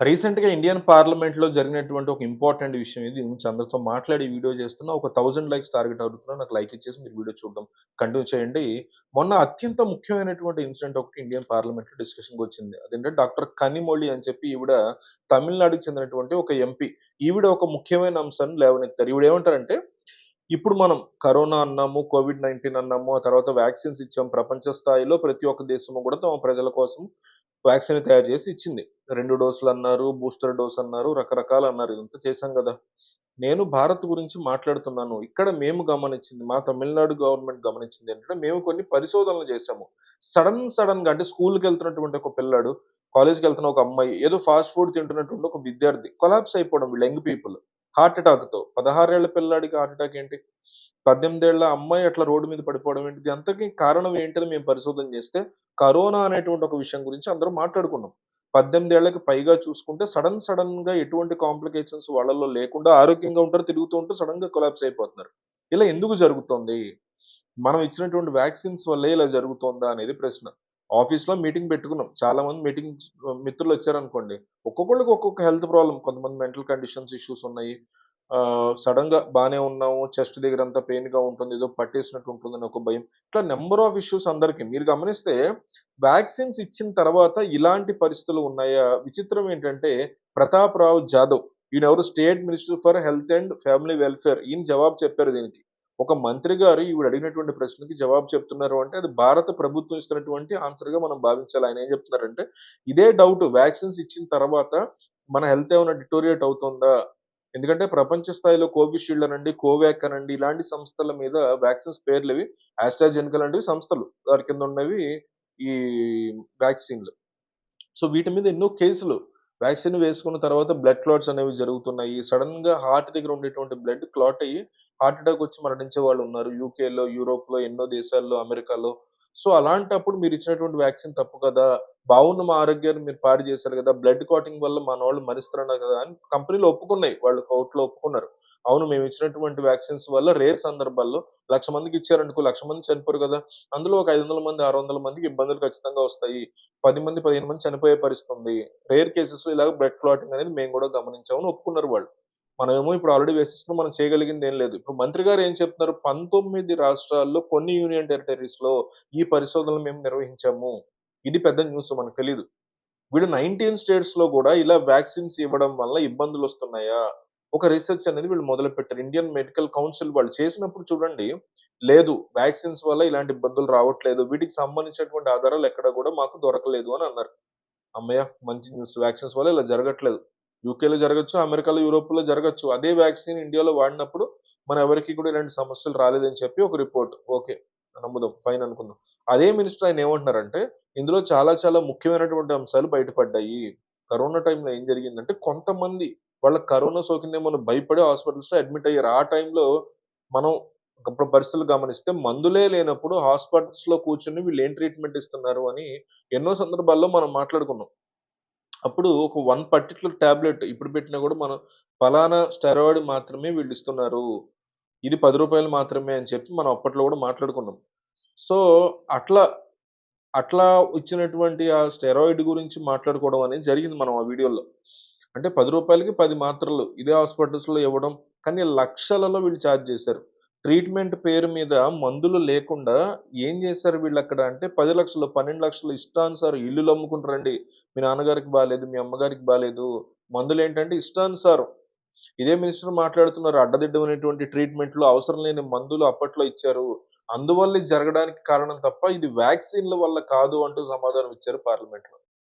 రీసెంట్‌గా ఇండియన్ పార్లమెంట్‌లో జరిగినటువంటి ఒక ఇంపార్టెంట్ విషయం ఇది. దీని అందరితో మాట్లాడి వీడియో చేస్తున్నా. ఒక థౌజండ్ లైక్స్ టార్గెట్ అవుతున్నా నాకు లైక్ ఇచ్చేసి మీరు వీడియో చూడడం కంటిన్యూ చేయండి. మొన్న అత్యంత ముఖ్యమైనటువంటి ఇన్సిడెంట్ ఒకటి ఇండియన్ పార్లమెంట్‌లో డిస్కషన్‌కొచ్చింది. అదేంటంటే డాక్టర్ కనిమొళి అని చెప్పి ఈవిడ తమిళనాడుకి చెందినటువంటి ఒక ఎంపీ. ఈవిడ ఒక ముఖ్యమైన అంశాన్ని లేవనెత్తారు. ఈవిడ ఏమంటారంటే, ఇప్పుడు మనం కరోనా అన్నాము, కోవిడ్-19 అన్నాము, ఆ తర్వాత వ్యాక్సిన్స్ ఇచ్చాం. ప్రపంచ స్థాయిలో ప్రతి ఒక్క దేశము కూడా తమ ప్రజల కోసం వ్యాక్సిన్ తయారు చేసి ఇచ్చింది. రెండు డోసులు అన్నారు బూస్టర్ డోస్ అన్నారు, రకరకాలు అన్నారు. ఇదంతా చేశాం కదా నేను భారత్ గురించి మాట్లాడుతున్నాను. ఇక్కడ మేము గమనించింది, మా తమిళనాడు గవర్నమెంట్ గమనించింది ఏంటంటే, మేము కొన్ని పరిశోధనలు చేశాము. సడన్ సడన్గా అంటే స్కూల్‌కెళ్తున్నటువంటి ఒక పిల్లాడు, కాలేజ్‌కెళ్తున్న ఒక అమ్మాయి, ఏదో ఫాస్ట్ ఫుడ్ తింటున్నటువంటి ఒక విద్యార్థి కొలాప్స్ అయిపోవడం వీళ్ళు యంగ్ పీపుల్. హార్ట్ అటాక్‌తో. పదహారేళ్ళ పిల్లాడికి హార్ట్ అటాక్ ఏంటి? పద్దెనిమిదేళ్ళ అమ్మాయి అట్లా రోడ్డు మీద పడిపోవడం ఏంటి? ఇది అంతకి కారణం ఏంటని మేము పరిశోధన చేస్తే, కరోనా అనేటువంటి ఒక విషయం గురించి అందరూ మాట్లాడుకున్నాం. 18 ఏళ్ళకి పైగా చూసుకుంటే సడన్ సడన్గా ఎటువంటి కాంప్లికేషన్స్ వాళ్ళల్లో లేకుండా ఆరోగ్యంగా ఉంటారు. తిరుగుతూ ఉంటూ సడెన్‌గా కొలాప్స్ అయిపోతున్నారు. ఇలా ఎందుకు జరుగుతోంది? మనం ఇచ్చినటువంటి వ్యాక్సిన్స్ వల్లే ఇలా జరుగుతోందా అనేది ప్రశ్న. ఆఫీస్‌లో మీటింగ్ పెట్టుకున్నాం. చాలా మంది మిత్రులు వచ్చారనుకోండి ఒక్కొక్కళ్ళకి ఒక్కొక్క హెల్త్ ప్రాబ్లం కొంతమంది మెంటల్ కండిషన్స్ ఇష్యూస్ ఉన్నాయి. సడన్గా బాగానే ఉన్నాము. చెస్ట్ దగ్గరంతా పెయిన్‌గా ఉంటుంది. ఏదో పట్టేసినట్టు ఉంటుందని ఒక భయం. ఇట్లా నెంబర్ ఆఫ్ ఇష్యూస్ అందరికి. మీరు గమనిస్తే వ్యాక్సిన్స్ ఇచ్చిన తర్వాత ఇలాంటి పరిస్థితులు ఉన్నాయా? విచిత్రం ఏంటంటే Pratap Rao Jadhav ఈయనెవరు state minister for health and family welfare. ఈయన జవాబు చెప్పారు దీనికి. ఒక మంత్రి గారు ఈవిడ అడిగినటువంటి ప్రశ్నకి జవాబు చెప్తున్నారు అంటే అది భారత ప్రభుత్వం ఇస్తున్నటువంటి ఆన్సర్గా మనం భావించాలి. ఆయన ఏం చెప్తున్నారంటే, ఇదే డౌట్ వ్యాక్సిన్స్ ఇచ్చిన తర్వాత మన హెల్త్ ఏమైనా డిటోరియేట్ అవుతుందా? ఎందుకంటే ప్రపంచ స్థాయిలో కోవిషీల్డ్ అనండి, కోవాక్ అనండి ఇలాంటి సంస్థల మీద వ్యాక్సిన్స్ పేర్లు ఇవి ఆస్ట్రాజెనికల్ లాంటివి సంస్థలు. దాని కింద ఉన్నవి ఈ వ్యాక్సిన్‌లు. సో వీటి మీద ఎన్నో కేసులు. వ్యాక్సిన్ వేసుకున్న తర్వాత బ్లడ్ క్లాట్స్ అనేవి జరుగుతున్నాయి. సడన్గా హార్ట్ దగ్గర ఉండేటువంటి బ్లడ్ క్లాట్ అయ్యి హార్ట్ అటాక్ వచ్చి మరణించే వాళ్ళు ఉన్నారు యూకేలో, యూరోప్‌లో, ఎన్నో దేశాల్లో, అమెరికాలో. సో అలాంటప్పుడు మీరు ఇచ్చినటువంటి వ్యాక్సిన్ తప్పు కదా! బాగున్న మా ఆరోగ్యాన్ని మీరు పాడు చేశారు కదా బ్లడ్ కాటింగ్ వల్ల మన వాళ్ళు మరిస్తున్నారు కదా! అని కంపెనీలు ఒప్పుకున్నాయి. వాళ్ళు కోర్టులో ఒప్పుకున్నారు. అవును మేము ఇచ్చినటువంటి వ్యాక్సిన్స్ వల్ల రేర్ సందర్భాల్లో లక్ష మందికి ఇచ్చారనుకో లక్ష మంది చనిపోరు కదా అందులో ఒక 500 మంది, 600 మందికి ఇబ్బందులు ఖచ్చితంగా వస్తాయి. పది మంది, 15 మంది చనిపోయే పరిస్థితి ఉంది. రేర్ కేసెస్‌లో ఇలాగ బ్లడ్ క్లాటింగ్ అనేది మేము కూడా గమనించామని ఒప్పుకున్నారు వాళ్ళు. మనమేమో ఇప్పుడు ఆల్రెడీ వేసేసుకున్నాం. మనం చేయగలిగింది ఏం లేదు. ఇప్పుడు మంత్రి గారు ఏం చెప్తున్నారు? 19 రాష్ట్రాల్లో కొన్ని యూనియన్ టెరిటరీస్లో ఈ పరిశోధనలు మేము నిర్వహించాము. ఇది పెద్ద న్యూస్ మనకు తెలియదు వీడు నైన్టీన్ స్టేట్స్లో కూడా ఇలా వ్యాక్సిన్స్ ఇవ్వడం వల్ల ఇబ్బందులు వస్తున్నాయా ఒక రీసెర్చ్ అనేది వీళ్ళు మొదలుపెట్టారు. ఇండియన్ మెడికల్ కౌన్సిల్ వాళ్ళు చేసినప్పుడు చూడండి, లేదు వ్యాక్సిన్స్ వల్ల ఇలాంటి ఇబ్బందులు రావట్లేదు. వీటికి సంబంధించినటువంటి ఆధారాలు ఎక్కడ కూడా మాకు దొరకలేదు అని అన్నారు. అమ్మయ్య మంచి న్యూస్. వ్యాక్సిన్స్ వల్ల ఇలా జరగట్లేదు. యూకేలో జరగచ్చు అమెరికాలో, యూరోప్‌లో జరగచ్చు అదే వ్యాక్సిన్ ఇండియాలో వాడినప్పుడు మన ఎవరికి కూడా ఇలాంటి సమస్యలు రాలేదని చెప్పి ఒక రిపోర్ట్. ఓకే. నమ్ముదాం. ఫైన్ అనుకుందాం. అదే మినిస్టర్ ఆయన ఏమంటున్నారంటే, ఇందులో చాలా చాలా ముఖ్యమైనటువంటి అంశాలు బయటపడ్డాయి. కరోనా టైంలో ఏం జరిగిందంటే కొంతమంది వాళ్ళ కరోనా సోకిందేమో భయపడి హాస్పిటల్స్‌లో అడ్మిట్ అయ్యారు. ఆ టైంలో మనం ఇప్పుడు పరిస్థితులు గమనిస్తే మందులే లేనప్పుడు హాస్పిటల్స్‌లో కూర్చొని వీళ్ళు ఏం ట్రీట్మెంట్ ఇస్తున్నారు అని ఎన్నో సందర్భాల్లో మనం మాట్లాడుకున్నాం. అప్పుడు ఒక వన్ పర్టిక్యులర్ టాబ్లెట్ ఇప్పుడు పెట్టినా కూడా మనం ఫలానా స్టెరాయిడ్ మాత్రమే వీళ్ళు ఇస్తున్నారు. ఇది పది రూపాయలు మాత్రమే అని చెప్పి మనం అప్పట్లో కూడా మాట్లాడుకున్నాం. సో అట్లా, అట్లా ఇచ్చినటువంటి ఆ స్టెరాయిడ్ గురించి మాట్లాడుకోవడం అనేది జరిగింది మనం ఆ వీడియోలో. అంటే పది రూపాయలకి పది మాత్రలు ఇదే హాస్పిటల్స్‌లో ఇవ్వడం. కానీ లక్షలలో వీళ్ళు ఛార్జ్ చేశారు. ట్రీట్మెంట్ పేరు మీద మందులు లేకుండా ఏం చేశారు వీళ్ళు అక్కడ అంటే పది లక్షలు పన్నెండు లక్షలు ఇష్టానుసారం ఇల్లులు అమ్ముకుంటారండి. మీ నాన్నగారికి బాలేదు, మీ అమ్మగారికి బాలేదు. మందులేంటంటే ఇష్టానుసారం. ఇదే మినిస్టర్ మాట్లాడుతున్నారు. అడ్డదిడ్డమైనటువంటి ట్రీట్మెంట్‌లు అవసరం లేని మందులు అప్పట్లో ఇచ్చారు. అందువల్ల జరగడానికి కారణం తప్ప ఇది వ్యాక్సిన్‌ల వల్ల కాదు అంటూ సమాధానం ఇచ్చారు పార్లమెంట్‌లో.